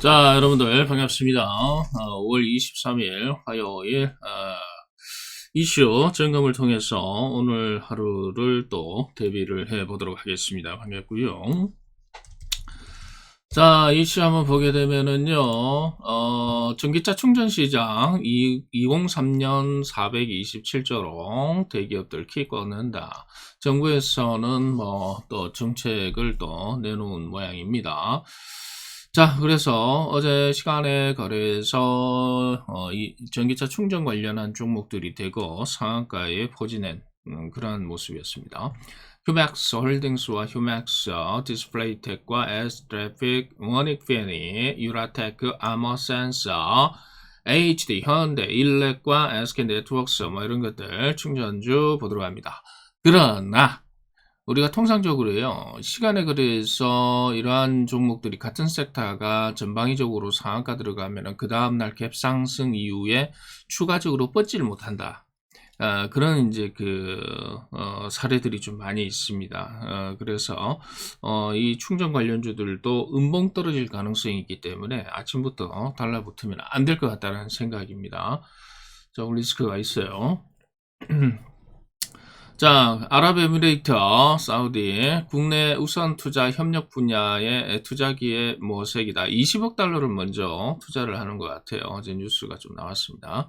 자, 여러분들 반갑습니다. 어, 5월 23일 화요일 어, 이슈 점검을 통해서 오늘 하루를 또 대비를 해 보도록 하겠습니다. 반갑고요. 자, 이슈 한번 보게 되면은요, 어, 전기차 충전 시장 2023년 427조로 대기업들 키 꽂는다. 정부에서는 뭐 또 정책을 또 내놓은 모양입니다. 자, 그래서 어제 시간에 거래에서 어, 이 전기차 충전 관련한 종목들이 되고 상한가에 포진한 음, 그런 모습이었습니다. 휴맥스 홀딩스와 휴맥스, 디스플레이텍과 에스트래픽, 원익페니, 유라테크, 아머센서, HD, 현대, 일렉과 SK 네트워크스 뭐 이런 것들 충전주 보도록 합니다. 그러나 우리가 통상적으로요, 시간에 그래서 이러한 종목들이 같은 섹터가 전방위적으로 상한가 들어가면은 그 다음날 갭 상승 이후에 추가적으로 뻗지를 못한다. 어, 그런 이제 그, 어, 사례들이 좀 많이 있습니다. 어, 그래서, 어, 이 충전 관련주들도 음봉 떨어질 가능성이 있기 때문에 아침부터 달라붙으면 안 될 것 같다는 생각입니다. 조금 리스크가 있어요. 자, 아랍에미레이트, 사우디, 국내 우선 투자 협력 분야의 투자기의 모색이다. 20억 달러를 먼저 투자를 하는 것 같아요. 어제 뉴스가 좀 나왔습니다.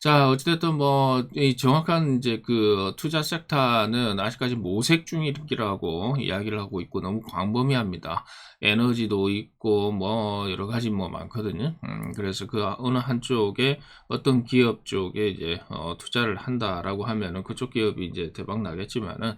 자, 어찌됐든 뭐, 이 정확한 이제 그 투자 섹터는 아직까지 모색 중이라고 이야기를 하고 있고 너무 광범위합니다. 에너지도 있고 뭐 여러 가지 뭐 많거든요. 음, 그래서 그 어느 한쪽에 어떤 기업 쪽에 이제 어, 투자를 한다라고 하면은 그쪽 기업이 이제 대박 나겠지만은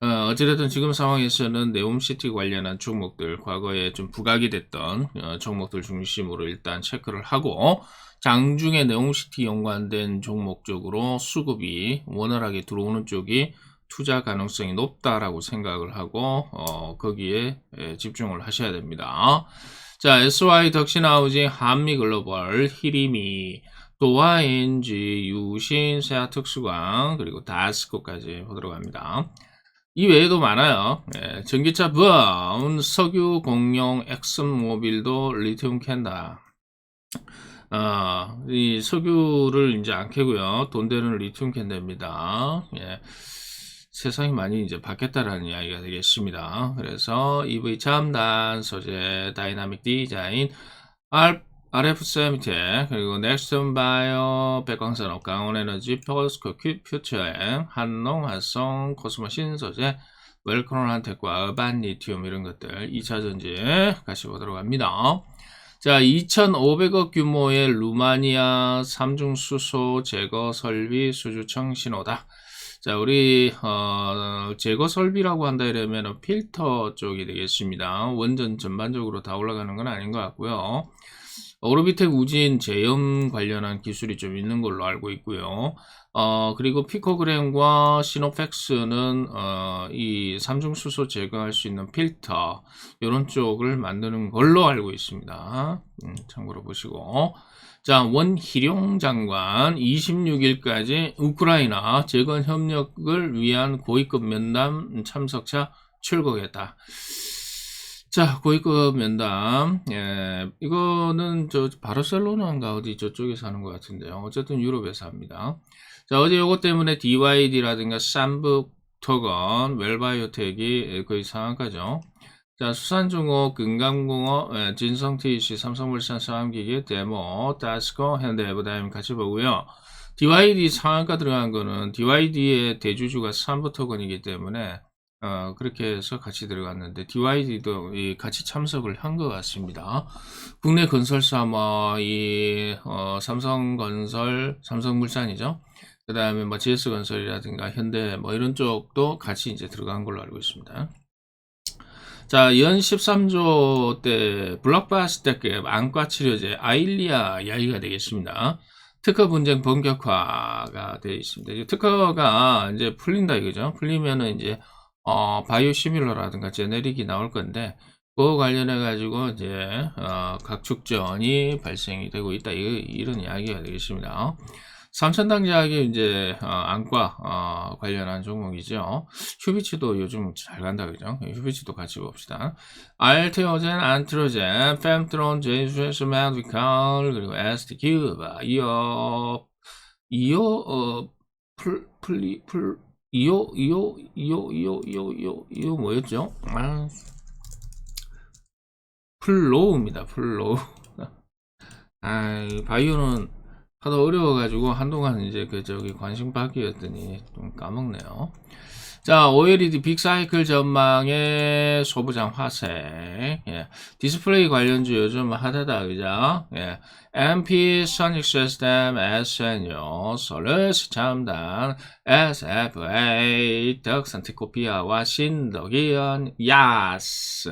어, 어찌됐든 지금 상황에서는 네옴시티 관련한 종목들, 과거에 좀 부각이 됐던 어, 종목들 중심으로 일단 체크를 하고, 장중에 네옴시티 연관된 종목 쪽으로 수급이 원활하게 들어오는 쪽이 투자 가능성이 높다라고 생각을 하고, 어, 거기에 예, 집중을 하셔야 됩니다. 자, SY 덕신하우징, 한미글로벌, 히리미, 도화엔지, 유신, 세아특수광, 그리고 다스코까지 보도록 합니다. 이 외에도 많아요. 예, 전기차 브라운, 석유 공룡, 엑슨모빌도 리튬 캔다. 어, 이 석유를 이제 안 캐고요. 돈 되는 리튬 캔답니다. 예. 세상이 많이 이제 바뀌었다라는 이야기가 되겠습니다. 그래서 EV 첨단 소재, 다이나믹 디자인, RF 세미텍, 그리고 넥스턴 바이오, 백광산업, 강원에너지, 포스코 퓨처엠, 한농, 한성, 코스모 신소재, 웰크론 한텍과 어반 리튬 이런 것들 2차 전지 같이 보도록 합니다. 자, 2,500억 규모의 루마니아 삼중 수소 제거 설비 수주청 신호다. 자, 우리 어, 제거 설비라고 한다 이러면 필터 쪽이 되겠습니다. 원전 전반적으로 다 올라가는 건 아닌 것 같고요. 오르비텍 우진 제염 관련한 기술이 좀 있는 걸로 알고 있고요. 어, 그리고 피코그램과 시노팩스는 어, 이 삼중수소 제거할 수 있는 필터 이런 쪽을 만드는 걸로 알고 있습니다. 음, 참고로 보시고 자 원희룡 장관 26일까지 우크라이나 재건 협력을 위한 고위급 면담 참석차 출국했다. 자, 고위급 면담. 예, 이거는 저 바르셀로나인가 어디 저쪽에서 하는 것 같은데요. 어쨌든 유럽에서 합니다. 자, 어제 요거 때문에 DYD라든가 삼북토건, 웰바이오텍이 거의 상한가죠. 자, 수산중업, 금강공업, 예, 진성TC, 삼성물산, 상암기계, 데모, 다스코, 현대에버다임 같이 보고요. DYD 상한가 들어간 거는 DYD의 대주주가 삼부토건이기 때문에 어, 그렇게 해서 같이 들어갔는데 DYD도 이 같이 참석을 한 것 같습니다. 국내 건설사 뭐이 어, 삼성건설, 삼성물산이죠. 그 다음에 뭐 GS건설이라든가 현대 뭐 이런 쪽도 같이 이제 들어간 걸로 알고 있습니다. 자, 연 13조 때 블록바스터급 안과 치료제 아일리아 이야기가 되겠습니다. 특허 분쟁 본격화가 되어 있습니다. 특허가 이제 풀린다 이거죠. 풀리면은 이제 어, 바이오 시밀러라든가 제네릭이 나올 건데 그거 관련해 가지고 이제 어, 각축전이 발생이 되고 있다 이, 이런 이야기가 되겠습니다. 삼천당제약이 이제 어, 안과 어, 관련한 종목이죠. 휴비치도 요즘 잘 간다 그죠? 휴비치도 같이 봅시다. 알테오젠, 안트로젠, fem트론, 제이수에스, 메디칼 그리고 에스티큐브, 이어 이어 어 풀, 풀리 풀 이어 이어 이어 이어 이어 이어 이어 뭐였죠? 아, 플로우입니다. 플로우. 아, 이 바이오는 하도 어려워가지고 한동안 이제 그 저기 관심 받기였더니 좀 까먹네요. 자, OLED 빅사이클 전망의 소부장 화색. 예. 디스플레이 관련주 요즘 핫하다, 그죠? 예. MP, 소닉 시스템, SN요, 솔루스 첨단, SFA, 덕산티코피아와 신덕이언, 야스.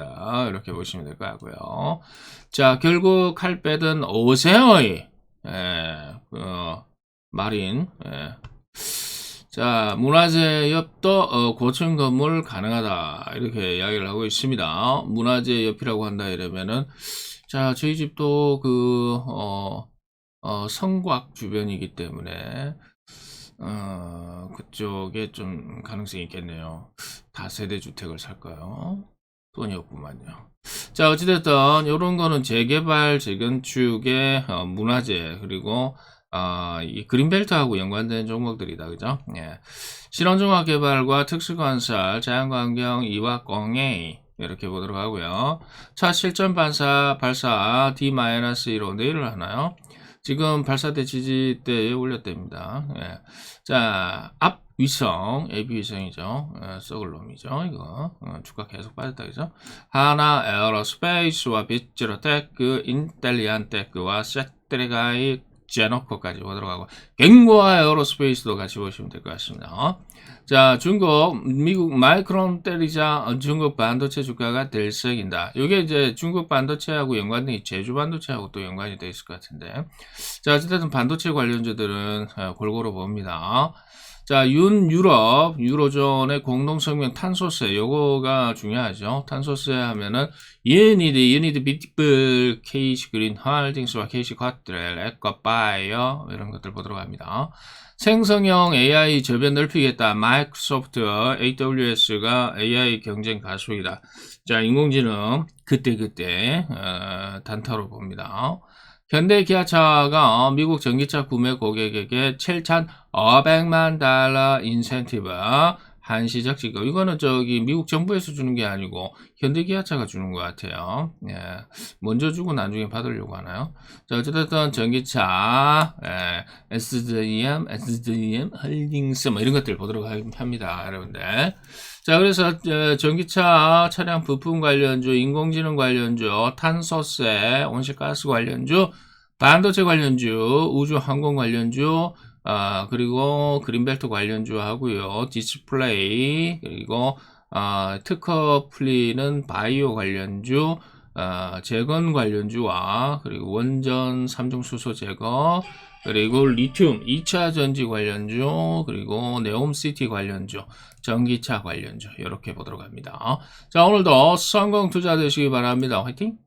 이렇게 보시면 될 것 같고요. 자, 결국 칼 빼든 오세어이. 예, 어, 마린. 예. 자, 문화재 옆도 어, 고층 건물 가능하다. 이렇게 이야기를 하고 있습니다. 문화재 옆이라고 한다 이러면은 자, 저희 집도 그 어, 어, 성곽 주변이기 때문에 어, 그쪽에 좀 가능성이 있겠네요. 다세대 주택을 살까요? 돈이 없구만요. 자, 어찌됐든, 요런 거는 재개발, 재건축의 어, 문화재, 그리고, 아, 이 그린벨트하고 연관된 종목들이다. 그죠? 예. 신원종합 개발과 특수건설, 자연환경, 이화공예, 이렇게 보도록 하고요. 차 실전 발사, 발사 D-1로 내일을 하나요? 지금 발사대 지지대에 올렸답니다. 예. 자, 앞 위성, AB 위성이죠. 예, 썩을 놈이죠. 이거 어, 주가 계속 빠졌다 그죠? 하나 에어로스페이스와 비츠로테크, 인텔리안테크와 세트레가이 제노코까지 보도록 하고 갱고와 에어로스페이스도 같이 보시면 될 것 같습니다. 자, 중국, 미국 마이크론 때리자 중국 반도체 주가가 들썩인다. 이게 이제 중국 반도체하고 연관된 제주 반도체하고 또 연관이 돼 있을 것 같은데. 자, 어쨌든 반도체 관련주들은 어, 골고루 봅니다. 자, 윤 유럽, 유로존의 공동 성명 탄소세, 요거가 중요하죠. 탄소세 하면은, 유니드, 유니드 비티플, 케이시 그린 홀딩스와 케이시 쿼트렐, 에코 바이어, 이런 것들 보도록 합니다. 생성형 AI 저변 넓히겠다. 마이크로소프트, AWS가 AI 경쟁 가속이다. 자, 인공지능, 그때그때, 어, 단타로 봅니다. 현대 기아차가 미국 전기차 구매 고객에게 7,500만 달러 인센티브 한시적 지급. 이거는 저기 미국 정부에서 주는 게 아니고 현대 기아차가 주는 것 같아요. 예. 먼저 주고 나중에 받으려고 하나요? 자, 어쨌든 전기차, 예. SDM, SDM, 홀딩스 뭐 이런 것들 보도록 합니다. 여러분들. 자, 그래서 어, 전기차 차량 부품 관련주, 인공지능 관련주, 탄소세, 온실가스 관련주, 반도체 관련주, 우주 항공 관련주, 아, 그리고 그린벨트 관련주 하고요. 디스플레이, 그리고 아, 특허 풀리는 바이오 관련주, 아, 재건 관련주와 그리고 원전 삼중 수소 제거, 그리고 리튬 2차 전지 관련주, 그리고 네옴시티 관련주, 전기차 관련주 이렇게 보도록 합니다. 자, 오늘도 성공 투자 되시기 바랍니다. 화이팅!